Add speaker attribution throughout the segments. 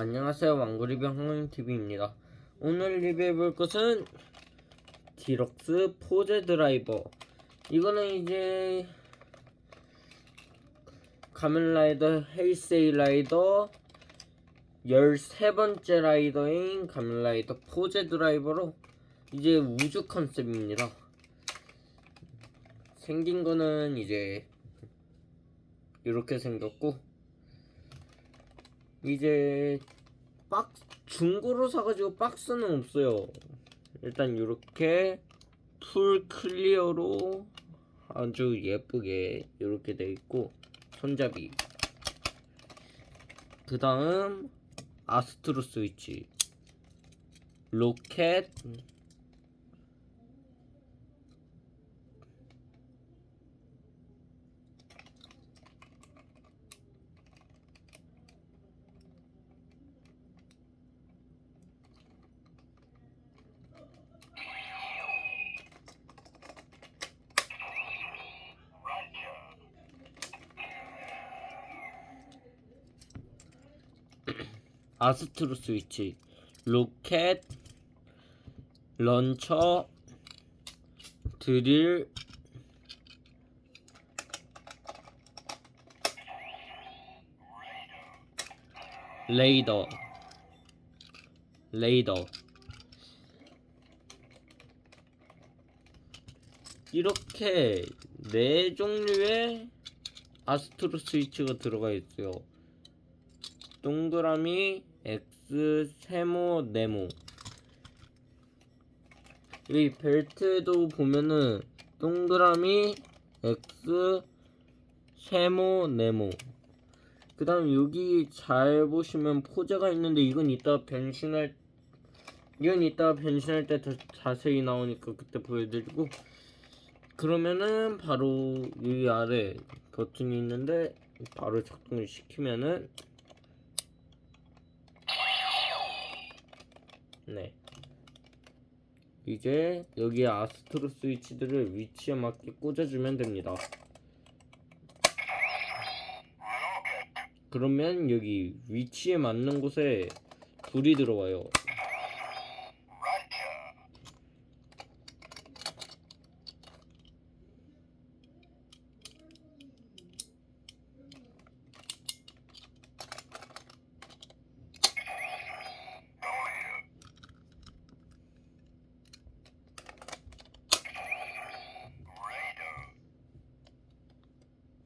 Speaker 1: 안녕하세요. 왕구리뷰 항공TV입니다. 오늘 리뷰해볼 것은 디럭스 포제 드라이버. 이거는 이제 가면라이더 헤이세이 라이더 13번째 라이더인 가면라이더 포제 드라이버로 이제 우주 컨셉입니다. 생긴 거는 이제 이렇게 생겼고 이제 박 중고로 사가지고 박스는 없어요. 일단 이렇게 풀 클리어로 아주 예쁘게 이렇게 돼 있고 손잡이. 그 다음 아스트로 스위치, 로켓, 아스트로 스위치, 로켓, 런처, 드릴, 레이더, 레이더. 이렇게 네 종류의 아스트로 스위치가 들어가 있어요. 동그라미, X, 세모, 네모. 이 벨트도 보면은 동그라미, X, 세모, 네모. 그 다음 여기 잘 보시면 포즈가 있는데 이건 이따 변신할 이건 이따 변신할 때 더 자세히 나오니까 그때 보여드리고 그러면은 바로 여기 아래 버튼이 있는데 바로 작동을 시키면은 네. 이제 여기에 아스트로 스위치들을 위치에 맞게 꽂아주면 됩니다. 그러면 여기 위치에 맞는 곳에 불이 들어와요.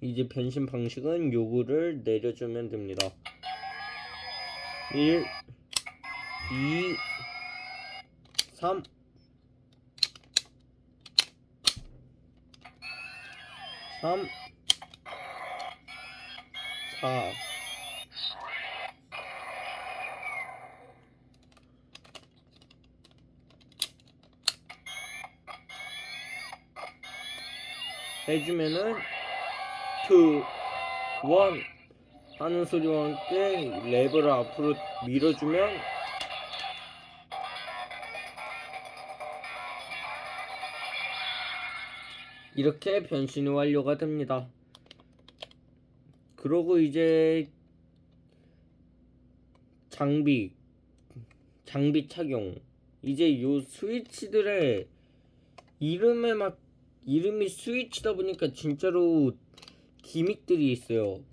Speaker 1: 이제 변신 방식은 요거를 내려주면 됩니다. 1 2 3 3 4 해주면은 2, 1 하는 소리와 함께 레버를 앞으로 밀어주면 이렇게 변신이 완료가 됩니다. 그러고 이제 장비 장비 착용 이제 요 스위치들의 이름에 막 이름이 스위치다 보니까 진짜로 기믹들이 있어요.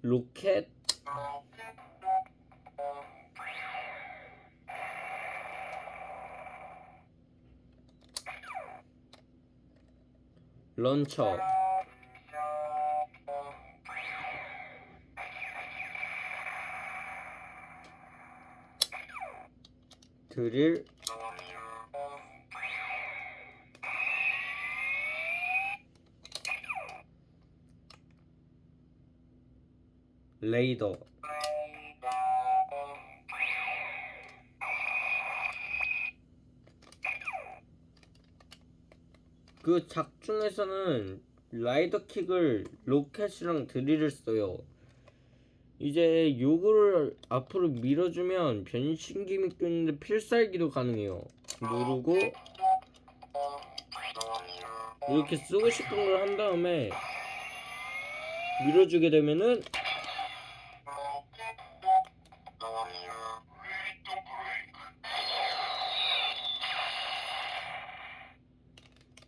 Speaker 1: 로켓? 런처. 드릴 레이더 그 작중에서는 라이더 킥을 로켓이랑 드릴을 써요. 이제 요거를 앞으로 밀어주면 변신 기믹도 있는데 필살기도 가능해요. 누르고 이렇게 쓰고 싶은 걸 한 다음에 밀어주게 되면은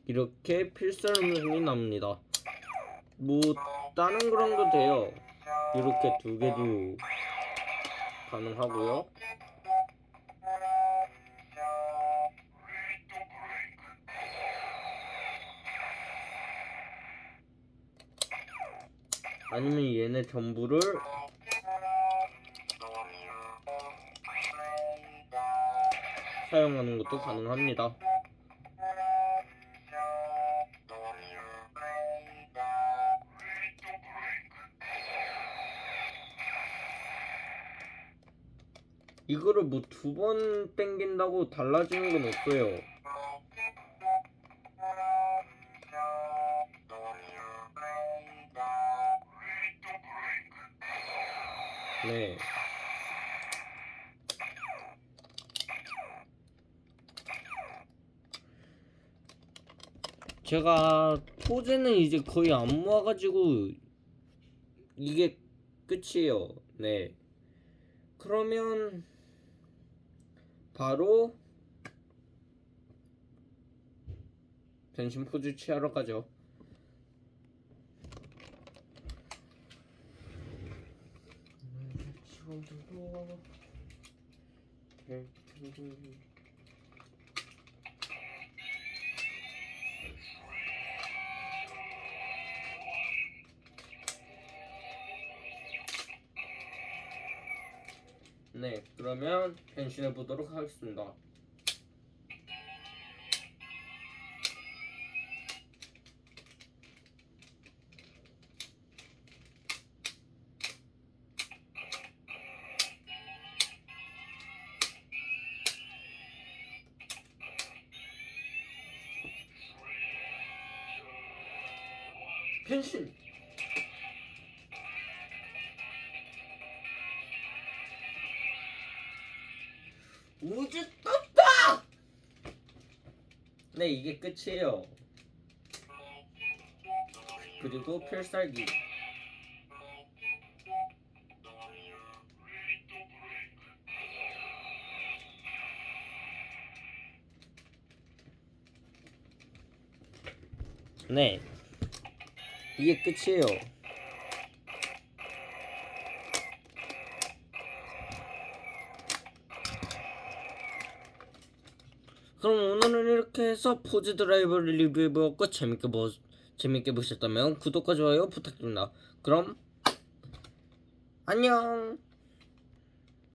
Speaker 1: 이렇게 필살문이 납니다. 뭐 다른 그런도 돼요. 이렇게 두 개도 가능하고요. 아니면 얘네 전부를 사용하는 것도 가능합니다. 이거를 뭐 두 번 땡긴다고 달라지는 건 없어요. 제가 포즈는 이제 거의 안 모아가지고 이게 끝이에요. 네. 그러면 바로 변신 포즈 취하러 가죠. 네, 그러면 변신해 보도록 하겠습니다. 변신! 우주 떴다! 네, 이게 끝이에요. 그리고 필살기. 네. 이게 끝이에요. 그럼 오늘은 이렇게 해서 포즈 드라이버를 리뷰해보았고 재밌게 보 재밌게 보셨다면 구독과 좋아요 부탁드립니다. 그럼 안녕.